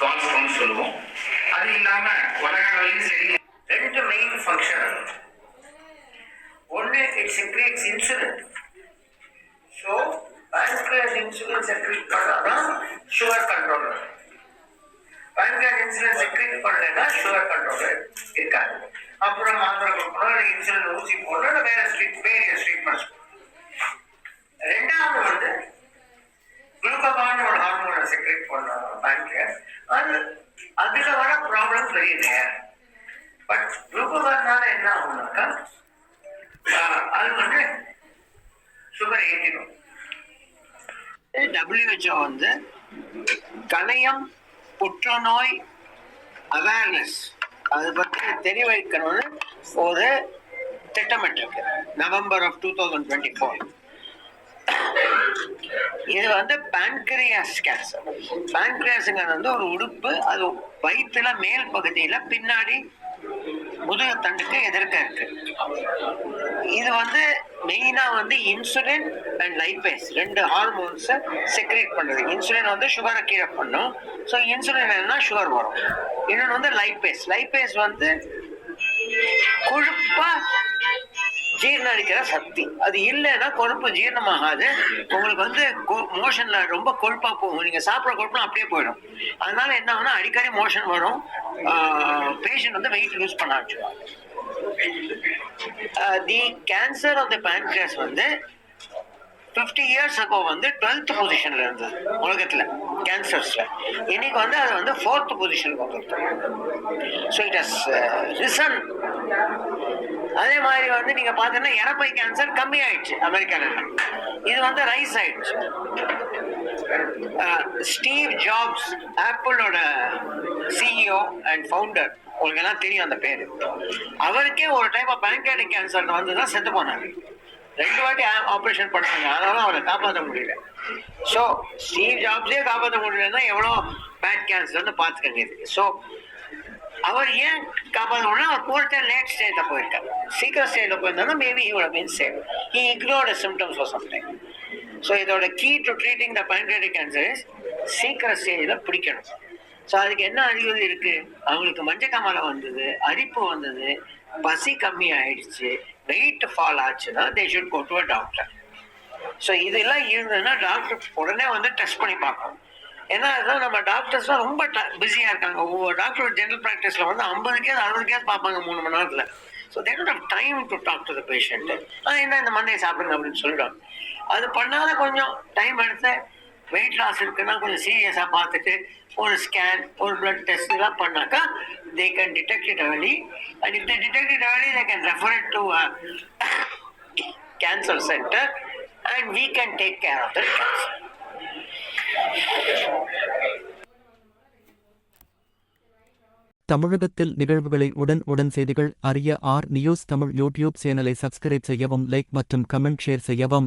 கால்ஸ்ட்ரோம் சொல்லுவோம். அது இல்லாம உலக அளவிலும் சரி ரெண்டு மெயின் ஃபங்க்ஷன் ஒன்று it secretes insulin so pancreas insulin secrete பண்ணாதான் sugar control pancreas insulin secrete பண்ணலைன்னா சுகர் கண்ட்ரோல் இருக்காது. அப்புறம் மாத்திரை கொடுக்கணும் இன்சுலின் ஊசி போடணும் வேற ஸ்ட்ரீட் வேரியஸ் ட்ரீட்மெண்ட்ஸ் ரெண்டாவது வந்து குளுக்கோகான் ஒரு ஹார்மோனை பண்ண அது அதுல வர ப்ராப்ளம் தெரியல பட் குளுக்கோகான்னால என்ன ஆகும்னாக்கா அது வந்து சுகர் ஏற்றிடும் டபிள்யூஹெச்ஓ வந்து கணையம் புற்றுநோய் அவேர்னஸ் அதை பற்றி தெரியவைக்கணும்னு ஒரு திட்டமிட்டிருக்கு. November of two thousand twenty four இது வந்து pancreas கேன்சர் pancreasங்கிறது வந்து ஒரு உடுப்பு அது வயிற்றுல மேல் பகுதியில பின்னாடி முதுகு தண்டுக்கு எதிர்க்க இருக்கு. இது வந்து மெயினா வந்து இன்சுலின் அண்ட் லைபேஸ் ரெண்டு ஹார்மோன்ஸ் செக்ரேட் பண்ணுது. இன்சுலின் வந்து சுகரை கீழே பண்ணும். ஸோ இன்சுலின் என்ன சுகர் வரும். இன்னொன்று வந்து லைபேஸ் லைபேஸ் வந்து கொழுப்பா ஜீரணடிக்கிற சக்தி. அது இல்லைன்னா கொழுப்பு ஜீரணமாகாது. உங்களுக்கு வந்து மோஷன்ல ரொம்ப கொழுப்பா போகும். நீங்க சாப்பிட்ற கொழுப்புலாம் அப்படியே போயிடும். அதனால என்ன ஆகும்னா அடிக்கடி மோஷன் வரும். பேஷண்ட் வந்து வெயிட் லூஸ் பண்ண ஆரம்பிச்சிடுவாங்க தி கேன்சர் ஆஃப் த பேன்கிராஸ் வந்து ஃபிஃப்டி இயர்ஸ் அகோ வந்து டுவெல்த் பொசிஷன்ல இருந்தது உலகத்துல கேன்சர்ஸ்ல இன்னைக்கு வந்து அது வந்து ஃபோர்த் பொசிஷனுக்கு வந்துருக்கு ஸோ இட் ஹஸ் ரிசன் அதே மாதிரி வந்து நீங்க பார்த்தீங்கன்னா இறப்பை கேன்சர் கம்மி ஆயிடுச்சு அமெரிக்கால. இது வந்து ரைஸ் ஆயிடுச்சு. ஸ்டீவ் ஜாப்ஸ் ஆப்பிளோட சிஇஓ அண்ட் ஃபவுண்டர் உங்களுக்கு எல்லாம் தெரியும் அந்த பேர். அவருக்கே ஒரு டைப் ஆஃப் பேங்காட்டிக் கேன்சர் வந்து தான் செத்து போனாங்க ரெண்டு வாட்டி ஆப்ரேஷன் பண்ணாங்க. அதனால அவரை காப்பாற்ற முடியல. ஸோ ஸ்டீவ் ஜாப்ஸே காப்பாற்ற முடியலன்னா எவ்வளோ பேட் கேன்சர்னு பார்த்துக்கங்க இது ஸோ அவர் ஏன் காப்பாற்ற முடியல? அவர் போர்ட்ட லேட் ஸ்டேஜில் போயிருக்காரு. சீக்கிரம் ஸ்டேஜில் போயிருந்தாலும் maybe he mean save he ignored symptoms for sometime so இதோட key to treating the pancreatic cancer is சீக்கிரம் ஸ்டேஜில் பிடிக்கணும். ஸோ அதுக்கு என்ன அறிகுறி இருக்குது அவங்களுக்கு மஞ்சக்காமலை வந்தது அரிப்பு வந்தது பசி கம்மி ஆயிடுச்சு வெயிட் ஃபால் ஆச்சுன்னா they should go to a doctor so இதெல்லாம் இருந்ததுன்னா டாக்டர் உடனே வந்து டெஸ்ட் பண்ணி பார்க்கணும். ஏன்னா அதான் நம்ம டாக்டர்ஸ்லாம் ரொம்ப பிஸியாக இருக்காங்க. ஒவ்வொரு டாக்டர் ஜென்ரல் ப்ராக்டிஸில் வந்து ஐம்பது கேஸ் அறுபது கேஸ் பார்ப்பாங்க மூணு மணி நேரத்தில். So they don't have time to talk to the patient என்ன இந்த மண்ணை சாப்பிடுங்க அப்படின்னு சொல்லிடுவாங்க. அது பண்ணாத கொஞ்சம் டைம் எடுத்து வெயிட் லாஸ் இருக்குன்னா கொஞ்சம் சீரியஸாக பார்த்துட்டு ஒரு ஸ்கேன் ஒரு பிளட் டெஸ்ட் இதெல்லாம் பண்ணாக்கா they can detect it early and if they detect it early they can refer it to cancer centre and and can take care of of தமிழகத்தில் நிகழ்வுகளை உடன் உடன் செய்திகள் அறிய ஆர் நியூஸ் தமிழ் யூடியூப் சேனலை சப்ஸ்கிரைப் செய்யவும் லைக் மற்றும் கமெண்ட் ஷேர் செய்யவும்.